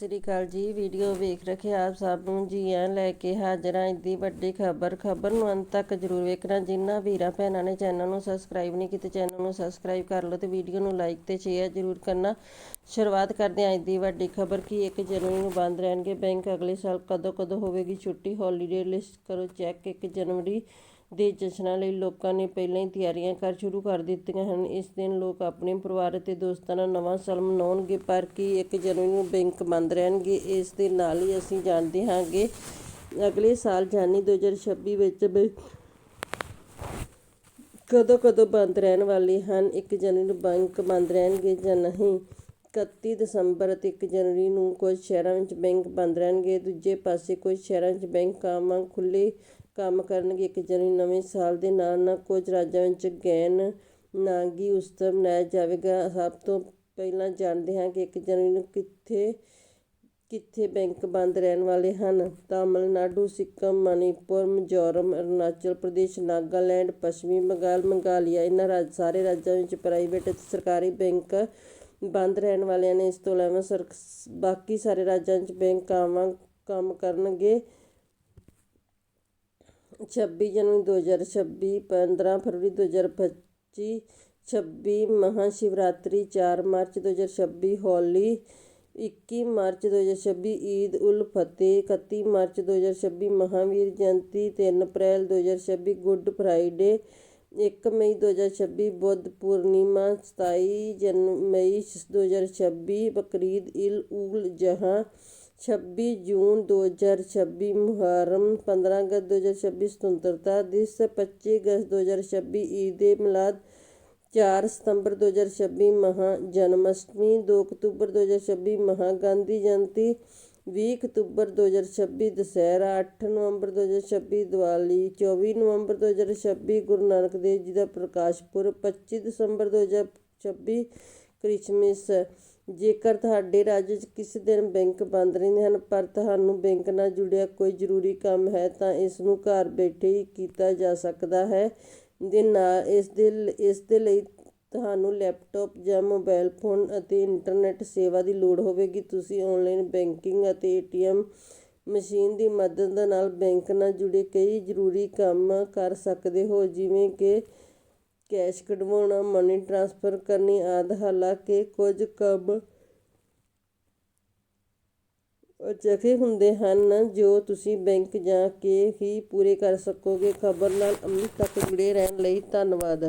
ਸ੍ਰੀ ਅਕਾਲ ਜੀ, ਵੀਡੀਓ ਵੇਖ ਰੱਖੇ ਆਪ ਸਭ ਨੂੰ ਜੀ ਆਂ ਲੈ ਕੇ ਹਾਜ਼ਰ ਹਾਂ। ਦੀ ਵੱਡੀ ਖਬਰ ਖਬਰ ਨੂੰ ਅੰਤ ਤੱਕ ਜਰੂਰ ਵੇਖਣਾ। ਜਿਨ੍ਹਾਂ ਵੀਰਾਂ ਭੈਣਾਂ ਨੇ ਚੈਨਲ ਨੂੰ ਸਬਸਕ੍ਰਾਈਬ ਨਹੀਂ ਕੀਤਾ, ਚੈਨਲ ਨੂੰ ਸਬਸਕ੍ਰਾਈਬ ਕਰ ਲਓ ਤੇ ਵੀਡੀਓ ਨੂੰ ਲਾਈਕ ਤੇ ਸ਼ੇਅਰ ਜਰੂਰ ਕਰਨਾ। ਸ਼ੁਰੂਆਤ ਕਰਦੇ ਹਾਂ ਦੀ ਵੱਡੀ ਖਬਰ ਕੀ 1 ਜਨਵਰੀ ਨੂੰ ਬੰਦ ਰਹਿਣਗੇ ਬੈਂਕ। ਅਗਲੇ ਸਾਲ ਕਦੋਂ ਕਦੋਂ ਹੋਵੇਗੀ ਛੁੱਟੀ? ਹੌਲੀਡੇ ਲਿਸਟ ਕਰੋ ਚੈੱਕ 1 ਜਨਵਰੀ ਦੇ ਜਸ਼ਨਾਂ ਲਈ ਲੋਕਾਂ ਨੇ ਪਹਿਲਾਂ ਹੀ ਤਿਆਰੀਆਂ ਕਰ ਸ਼ੁਰੂ ਕਰ ਦਿੱਤੀਆਂ ਹਨ। ਇਸ ਦਿਨ ਲੋਕ ਆਪਣੇ ਪਰਿਵਾਰ ਅਤੇ ਦੋਸਤਾਂ ਨਾਲ ਨਵਾਂ ਸਾਲ ਮਨਾਉਣਗੇ, ਪਰ ਕੀ 1 ਜਨਵਰੀ ਨੂੰ ਬੈਂਕ ਬੰਦ ਰਹਿਣਗੇ, ਇਸ ਦੇ ਨਾਲ ਹੀ ਅਸੀਂ ਜਾਣਦੇ ਹਾਂਗੇ ਅਗਲੇ ਸਾਲ ਜਾਨੀ 2026 ਵਿੱਚ ਬੈਂਕ ਕਦੋਂ ਕਦੋਂ ਬੰਦ ਰਹਿਣ ਵਾਲੇ ਹਨ 1 ਜਨਵਰੀ ਨੂੰ ਬੈਂਕ ਬੰਦ ਰਹਿਣਗੇ ਜਾਂ ਨਹੀਂ। 31 ਦਸੰਬਰ ਅਤੇ 1 ਜਨਵਰੀ ਨੂੰ ਕੁਝ ਸ਼ਹਿਰਾਂ ਵਿੱਚ ਬੈਂਕ ਬੰਦ ਰਹਿਣਗੇ। ਦੂਜੇ ਪਾਸੇ ਕੁਝ ਸ਼ਹਿਰਾਂ ਵਿੱਚ ਬੈਂਕ ਕਾਮਾਂ ਖੁੱਲੇ ਕੰਮ ਕਰਨਗੇ। 1 ਜਨਵਰੀ ਨਵੇਂ ਸਾਲ ਦੇ ਨਾਲ ਨਾਲ ਕੁਝ ਰਾਜਾਂ ਵਿੱਚ ਗੈਨ ਨਾਂਗੀ ਉਤਸਵ ਮਨਾਇਆ ਜਾਵੇਗਾ। ਸਭ ਤੋਂ ਪਹਿਲਾਂ ਜਾਣਦੇ ਹਾਂ ਕਿ 1 ਜਨਵਰੀ ਨੂੰ ਕਿੱਥੇ ਕਿੱਥੇ ਬੈਂਕ ਬੰਦ ਰਹਿਣ ਵਾਲੇ ਹਨ। ਤਾਮਿਲਨਾਡੂ, ਸਿੱਕਮ, ਮਣੀਪੁਰ, ਮਿਜ਼ੋਰਮ, ਅਰੁਣਾਚਲ ਪ੍ਰਦੇਸ਼, ਨਾਗਾਲੈਂਡ, ਪੱਛਮੀ ਬੰਗਾਲ, ਮੰਗਾਲੀਆ। ਇਹਨਾਂ ਰਾਜ, ਸਾਰੇ ਰਾਜਾਂ ਵਿੱਚ ਪ੍ਰਾਈਵੇਟ ਅਤੇ ਸਰਕਾਰੀ ਬੈਂਕ ਬੰਦ ਰਹਿਣ ਵਾਲਿਆਂ ਨੇ ਇਸ ਤੋਂ ਇਲਾਵਾ ਸਰ, ਬਾਕੀ ਸਾਰੇ ਰਾਜਾਂ 'ਚ ਬੈਂਕ ਕਾਮਾਂ, ਕੰਮ ਕਰਨਗੇ। 26 ਜਨਵਰੀ 2026 15 ਫਰਵਰੀ 2025 26 ਮਹਾਸ਼ਿਵਰਾਤਰੀ 4 ਮਾਰਚ 2026 ਹੋਲੀ 21 ਮਾਰਚ 2026 ਈਦ ਉਲ ਫਤਿਹ 31 ਮਾਰਚ 2026 ਮਹਾਵੀਰ ਜਯੰਤੀ 3 ਅਪ੍ਰੈਲ 2026 ਗੁੱਡ ਫਰਾਈਡੇ ਇੱਕ ਮਈ 2026 ਬੁੱਧ ਪੂਰਨਿਮਾ 27 ਜਨ, ਮਈ 2026 ਬਕਰੀਦ ਇਲ ਉਲ ਜਹਾਂ 26 ਜੂਨ 2026 ਮੁਹਰਮ 15 ਅਗਸਤ 2026 ਸੁਤੰਤਰਤਾ ਦਿਵਸ 25 ਅਗਸਤ 2026 ਈਦ ਏ ਮਿਲਾਦ 4 ਸਤੰਬਰ 2026 ਮਹਾ ਜਨਮਸ਼ਟਮੀ 2 ਅਕਤੂਬਰ 2026 ਮਹਾ ਗਾਂਧੀ ਜਯੰਤੀ 20 ਅਕਤੂਬਰ 2026 ਦੁਸਹਿਰਾ 8 ਨਵੰਬਰ 2026 ਦੀਵਾਲੀ 24 ਨਵੰਬਰ 2026 ਗੁਰੂ ਨਾਨਕ ਦੇਵ ਜੀ ਦਾ ਪ੍ਰਕਾਸ਼ ਪੁਰਬ 25 ਦਸੰਬਰ 2026 ਕ੍ਰਿਸਮਸ। ਜੇਕਰ ਤੁਹਾਡੇ ਰਾਜ ਵਿੱਚ ਕਿਸੇ ਦਿਨ ਬੈਂਕ ਬੰਦ ਰਹਿੰਦੇ ਹਨ, ਪਰ ਤੁਹਾਨੂੰ ਬੈਂਕ ਨਾਲ ਜੁੜਿਆ ਕੋਈ ਜ਼ਰੂਰੀ ਕੰਮ ਹੈ, ਤਾਂ ਇਸ ਨੂੰ ਘਰ ਬੈਠੇ ਹੀ ਕੀਤਾ ਜਾ ਸਕਦਾ ਹੈ। ਦੇ ਨਾਲ ਇਸ ਦੇ ਇਸ ਦੇ ਲਈ ਤੁਹਾਨੂੰ ਲੈਪਟਾਪ ਜਾਂ ਮੋਬਾਈਲ ਫੋਨ ਅਤੇ ਇੰਟਰਨੈਟ ਸੇਵਾ ਦੀ ਲੋੜ ਹੋਵੇਗੀ। ਤੁਸੀਂ ਔਨਲਾਈਨ ਬੈਂਕਿੰਗ ਅਤੇ ਏਟੀਐਮ ਮਸ਼ੀਨ ਦੀ ਮਦਦ ਨਾਲ ਬੈਂਕ ਨਾਲ ਜੁੜੇ ਕਈ ਜ਼ਰੂਰੀ ਕੰਮ ਕਰ ਸਕਦੇ ਹੋ, ਜਿਵੇਂ ਕਿ ਕੈਸ਼ ਕਢਵਾਉਣਾ, ਮਨੀ ਟਰਾਂਸਫਰ ਕਰਨੀ ਆਦਿ। ਹਾਲਾਂਕਿ ਕੁਝ ਕੰਮ ਅਜਿਹੇ ਹੁੰਦੇ ਹਨ ਜੋ ਤੁਸੀਂ ਬੈਂਕ ਜਾ ਕੇ ਹੀ ਪੂਰੇ ਕਰ ਸਕੋਗੇ। ਖਬਰ ਨਾਲ ਅੰਤ ਤੱਕ ਜੁੜੇ ਰਹਿਣ ਲਈ ਧੰਨਵਾਦ।